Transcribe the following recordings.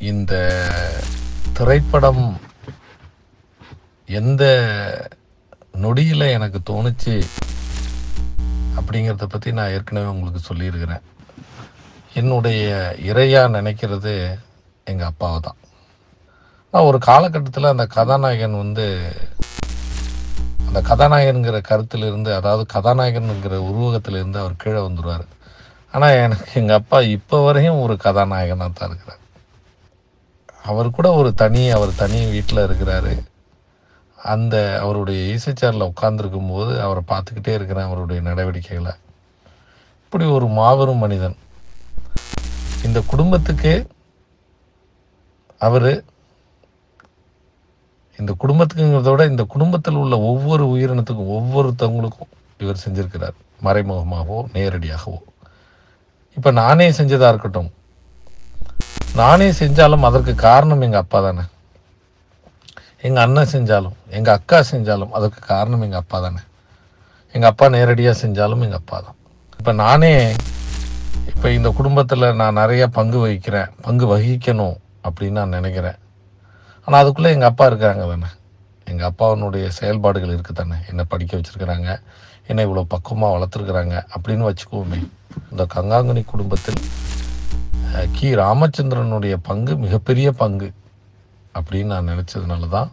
இந்த திரைப்படம் எந்த நொடியில் எனக்கு தோணுச்சு அப்படிங்கிறத பற்றி நான் ஏற்கனவே உங்களுக்கு சொல்லியிருக்கிறேன். என்னுடைய இறையா நினைக்கிறது எங்கள் அப்பாவை தான். நான் ஒரு காலகட்டத்தில் அந்த கதாநாயகன் வந்து அந்த கதாநாயகனுங்கிற கருத்திலிருந்து அதாவது கதாநாயகனுங்கிற உருவகத்திலிருந்து அவர் கீழே வந்துடுவார் ஆனால் எனக்கு எங்கள் அப்பா இப்போ வரையும் ஒரு கதாநாயகனாக தான் இருக்கிறார் அவர் கூட ஒரு தனி அவர் தனி வீட்டில் இருக்கிறாரு. அந்த அவருடைய இசைச்சாரில் உட்கார்ந்துருக்கும் போது அவரை பார்த்துக்கிட்டே இருக்கிறேன் அவருடைய நடவடிக்கைகளை. இப்படி ஒரு மாபெரும் மனிதன். இந்த குடும்பத்துக்கு அவர் இந்த குடும்பத்துக்குங்கிறத விட இந்த குடும்பத்தில் உள்ள ஒவ்வொரு உயிரினத்துக்கும் ஒவ்வொருத்தவங்களுக்கும் இவர் செஞ்சிருக்கிறார். மறைமுகமாகவோ நேரடியாகவோ. இப்போ நானே செஞ்சதாக இருக்கட்டும். நானே செஞ்சாலும் அதற்கு காரணம் எங்கள் அப்பா தானே. எங்கள் அண்ணன் செஞ்சாலும் எங்கள் அக்கா செஞ்சாலும் அதற்கு காரணம் எங்கள் அப்பா தானே. எங்கள் அப்பா நேரடியாக செஞ்சாலும் எங்கள் அப்பா தான். இப்போ நானே இப்போ இந்த குடும்பத்தில் நான் நிறைய பங்கு வகிக்கிறேன் பங்கு வகிக்கணும் அப்படின்னு நான் நினைக்கிறேன். ஆனால் அதுக்குள்ளே எங்கள் அப்பா இருக்காங்க தானே. எங்கள் அப்பாவினுடைய செயல்பாடுகள் இருக்குது தானே. என்னை படிக்க வச்சுருக்கிறாங்க என்னை இவ்வளோ பக்குவமாக வளர்த்துருக்குறாங்க அப்படின்னு வச்சுக்குவோமே. இந்த கங்காங்கனி குடும்பத்தில் கி. ராமச்சந்திரனுடைய பங்கு மிகப்பெரிய பங்கு அப்படின்னு நான் நினச்சதுனால தான்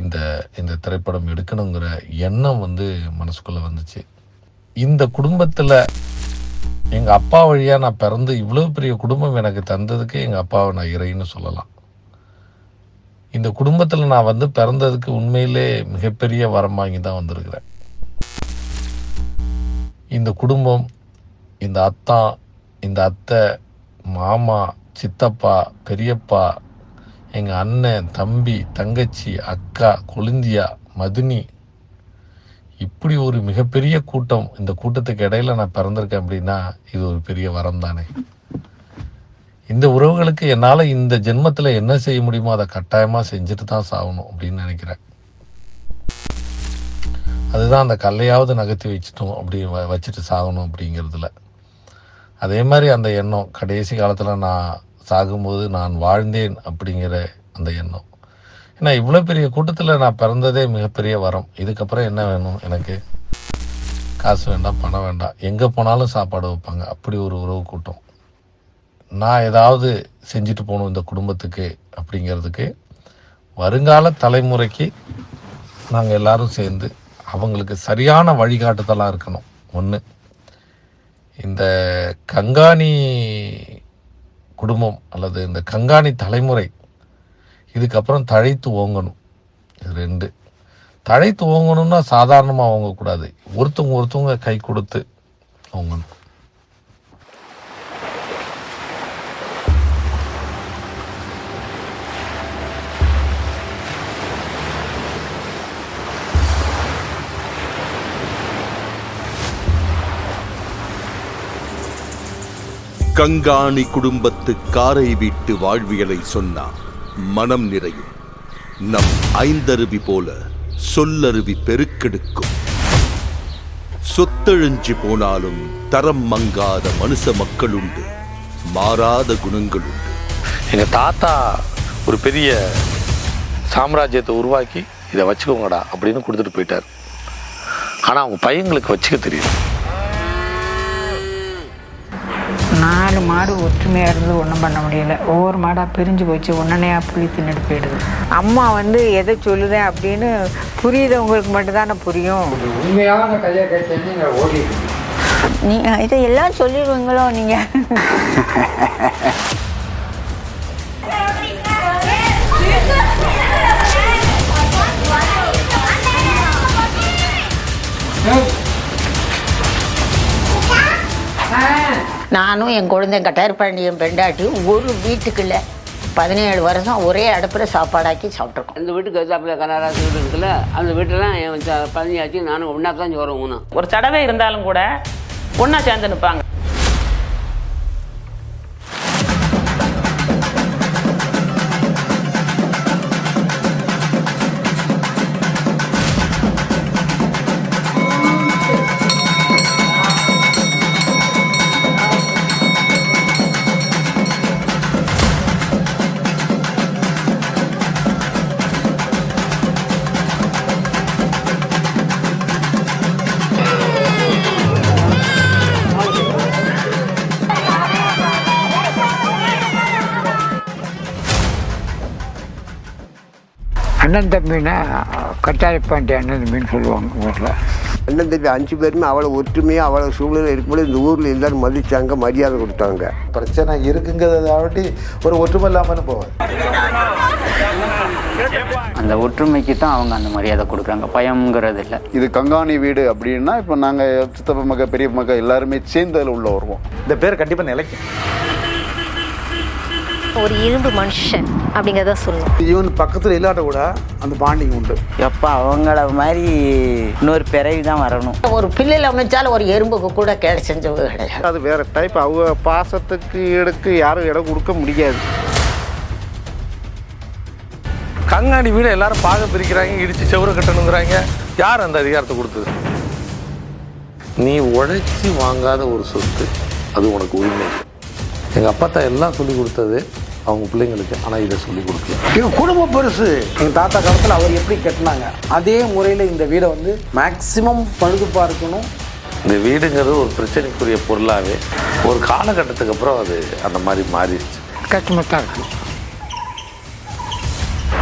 இந்த இந்த திரைப்படம் எடுக்கணுங்கிற எண்ணம் வந்து மனசுக்குள்ளே வந்துச்சு. இந்த குடும்பத்தில் எங்கள் அப்பா வழியாக நான் பிறந்து இவ்வளோ பெரிய குடும்பம் எனக்கு தந்ததுக்கு எங்கள் அப்பாவை நான் இறைன்னு சொல்லலாம். இந்த குடும்பத்தில் நான் வந்து பிறந்ததுக்கு உண்மையிலே மிகப்பெரிய வரம் வாங்கி தான் வந்திருக்கிறேன். இந்த குடும்பம் இந்த அத்தான் இந்த அத்தை மாமா சித்தப்பா பெரியப்பா எங்கள் அண்ணன் தம்பி தங்கச்சி அக்கா கொழுந்தியா மதுனி. இப்படி ஒரு மிகப்பெரிய கூட்டம் இந்த கூட்டத்துக்கு இடையில நான் பிறந்திருக்கேன் அப்படின்னா இது ஒரு பெரிய வரம் தானே. இந்த உறவுகளுக்கு என்னால் இந்த ஜென்மத்தில் என்ன செய்ய முடியுமோ அதை கட்டாயமாக செஞ்சுட்டு தான் சாகணும் அப்படின்னு நினைக்கிறேன். அதுதான் அந்த கல்லையாவது நகர்த்தி வச்சுட்டோம் அப்படி வ- வச்சுட்டு சாகணும் அப்படிங்கிறதுல. அதே மாதிரி அந்த எண்ணம். கடைசி காலத்தில் நான் சாகும்போது நான் வாழ்ந்தேன் அப்படிங்கிற அந்த எண்ணம். ஏன்னா இவ்வளோ பெரிய கூட்டத்தில் நான் பிறந்ததே மிகப்பெரிய வரம். இதுக்கப்புறம் என்ன வேணும் எனக்கு? காசு வேண்டாம் பணம் வேண்டாம். எங்கே போனாலும் சாப்பாடு வைப்பாங்க. அப்படி ஒரு உறவு கூட்டம். நான் ஏதாவது செஞ்சுட்டு போகணும் இந்த குடும்பத்துக்கு அப்படிங்கிறதுக்கு வருங்கால தலைமுறைக்கு நாங்கள் எல்லாரும் சேர்ந்து அவங்களுக்கு சரியான வழிகாட்டுதலாக இருக்கணும். ஒன்று இந்த கங்காணி குடும்பம் அல்லது இந்த கங்காணி தலைமுறை இதுக்கப்புறம் தழைத்து ஓங்கணும். இது ரெண்டு. தழைத்து ஓங்கணும்னா சாதாரணமாக ஓங்கக்கூடாது. ஒருத்தவங்க ஒருத்தவங்க கை கொடுத்து ஓங்கணும். கங்காணி குடும்பத்து காரை வீட்டு வாழ்வியலை சொன்னார் மனம் நிறையும். நம் ஐந்தருவி போல சொல்லருவி பெருக்கெடுக்கும். சொத்தெழுஞ்சி போனாலும் தரம் மங்காத மனுஷ மக்கள் உண்டு மாறாத குணங்கள் உண்டு எங்கள் தாத்தா ஒரு பெரிய சாம்ராஜ்யத்தை உருவாக்கி இதை வச்சுக்கோங்கடா அப்படின்னு கொடுத்துட்டு போயிட்டார். ஆனால் அவங்க பையங்களுக்கு வச்சுக்க தெரியும் நாலு மாடு ஒற்றுமையாக இருந்து ஒன்றும் பண்ண முடியல. ஒவ்வொரு மாடாக பிரிஞ்சு போச்சு ஒன்னனையா புளி தின்னுட்டு போயிடுது. அம்மா வந்து எதை சொல்லுதேன் அப்படின்னு புரியுதவங்களுக்கு மட்டும்தானே புரியும். உண்மையான கதையை கேட்டு நீங்கள் ஓடி நீங்கள் இதை எல்லாம் சொல்லிடுவீங்களோ நீங்கள் நானும் என் குழந்தை கட்டார்பாண்டி என் பெண்டாட்டியும் ஒரு வீட்டுக்குள்ள பதினேழு வருஷம் ஒரே அடுப்பில் சாப்பாடாக்கி சாப்பிட்ருக்கோம் அந்த வீட்டுக்கு எதிர்த்தாப்புல கனராசி வீடு இருக்குல்ல அந்த வீட்டெல்லாம் என் ச- பதினஞ்சாச்சு நானும் ஒன்றா தான் சோறு ஊனும். ஒரு தடவை இருந்தாலும் கூட ஒன்றா சேர்ந்து நிற்பாங்க அண்ணன் தம்பின்னா கட்டாயப்பாண்டி அண்ணன் தம்பின்னு சொல்லுவாங்க ஊரில். அண்ணன் தம்பி அஞ்சு பேருமே அவ்வளோ ஒற்றுமையாக அவ்வளோ சூழ்நிலை இருக்கும்போது இந்த ஊரில் எல்லாரும் மதிச்சாங்க மரியாதை கொடுத்தாங்க. பிரச்சனை இருக்குங்கிறதாவட்டி ஒரு ஒற்றுமை இல்லாமல் போவாங்க. அந்த ஒற்றுமைக்கு தான் அவங்க அந்த மரியாதை கொடுக்குறாங்க. பயம்ங்கிறது இல்லை. இது கங்காணி வீடு அப்படின்னா இப்போ நாங்கள் சித்தப்ப மக்க பெரிய மக்க எல்லாருமே சேர்ந்து அதில் உள்ள வருவோம். இந்த பேர் கண்டிப்பாக நிலைக்கும். ஒரு இரும்பு மனுஷன் அப்படிங்கிறத சொல்லணும் ஈவன் பக்கத்தில் இல்லாட்ட கூட அந்த பாண்டிங் உண்டு. எப்போ அவங்கள மாதிரி இன்னொரு பிறவி தான் வரணும். ஒரு பிள்ளையில் அமைச்சாலும் ஒரு எறும்புக்கு கூட கேடு செஞ்சவங்க கிடையாது. அது வேற டைப் அவங்க பாசத்துக்கு எடுக்கு யாரும் இடம் கொடுக்க முடியாது. கங்காணி வீடு எல்லாரும் பாக பிரிக்கிறாங்க இடிச்சு செவரு கட்டணுங்கிறாங்க. யார் அந்த அதிகாரத்தை கொடுத்தது? நீ உழைச்சி வாங்காத ஒரு சொத்து அது உனக்கு உரிமை. எங்கள் அப்பா தான் எல்லாம் சொல்லி கொடுத்தது அவங்க பிள்ளைங்களுக்கு ஆனால் இதை சொல்லி கொடுக்கல. எங்கள் குடும்பம் பெருசு. எங்கள் தாத்தா காலத்தில் அவர் எப்படி கட்டினாங்க? அதே முறையில் இந்த வீடை வந்து மேக்சிமம் பழுதுப்பாக இருக்கணும் இந்த வீடுங்கிறது ஒரு பிரச்சனைக்குரிய பொருளாகவே ஒரு காலகட்டத்துக்கு அப்புறம் அது அந்த மாதிரி மாறிடுச்சு. கஷ்டமாக இருக்குது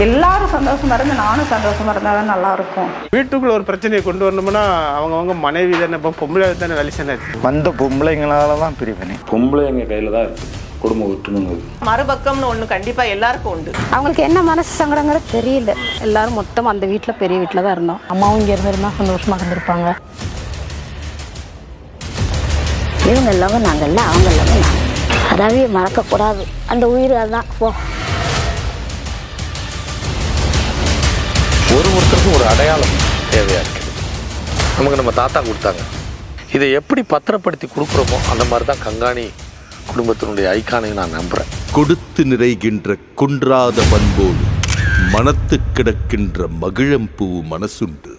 எல்லாரும் சந்தோஷமா இருந்து நானும் சந்தோஷமா இருந்தா தான் நல்லா இருக்கும். வீட்டுக்குள்ள ஒரு பிரச்சனையை கொண்டு வரணும்னா அவங்கவுங்க மனைவி தானே இப்போ பொம்பளை தானே வேலை செய்யணும் வந்த பொம்பளைங்களால தான் பிரிவினை. பொம்பளை எங்கள் கையில் தான் இருக்குது குடும்ப ஒற்றுமைங்கிறது மறுபக்கம்னு ஒன்று கண்டிப்பாக எல்லாருக்கும் உண்டு. அவங்களுக்கு என்ன மனசு சங்கடங்கிறது தெரியல. எல்லாரும் மொத்தம் அந்த வீட்டில் பெரிய வீட்டில் தான் இருந்தோம். அம்மாவும் இங்கே இருந்திருந்தா சந்தோஷமா இருந்திருப்பாங்க. இவங்க எல்லாம் நாங்கள் இல்லை அவங்க எல்லாம் நாங்கள் அதாவது மறக்கக்கூடாது. அந்த உயிர் அதான் போ. ஒரு ஒருத்தருக்கும் ஒரு அடையாளம் தேவையாக இருக்குது. நமக்கு நம்ம தாத்தா கொடுத்தாங்க. இதை எப்படி பத்திரப்படுத்தி கொடுக்குறோமோ அந்த மாதிரி தான் கங்காணி குடும்பத்தினுடைய ஐக்கானையும் நான் நம்புகிறேன் கொடுத்து நிறைகின்ற குன்றாத பண்போடு மனத்து கிடக்கின்ற மகிழம்பூ மனசுண்டு.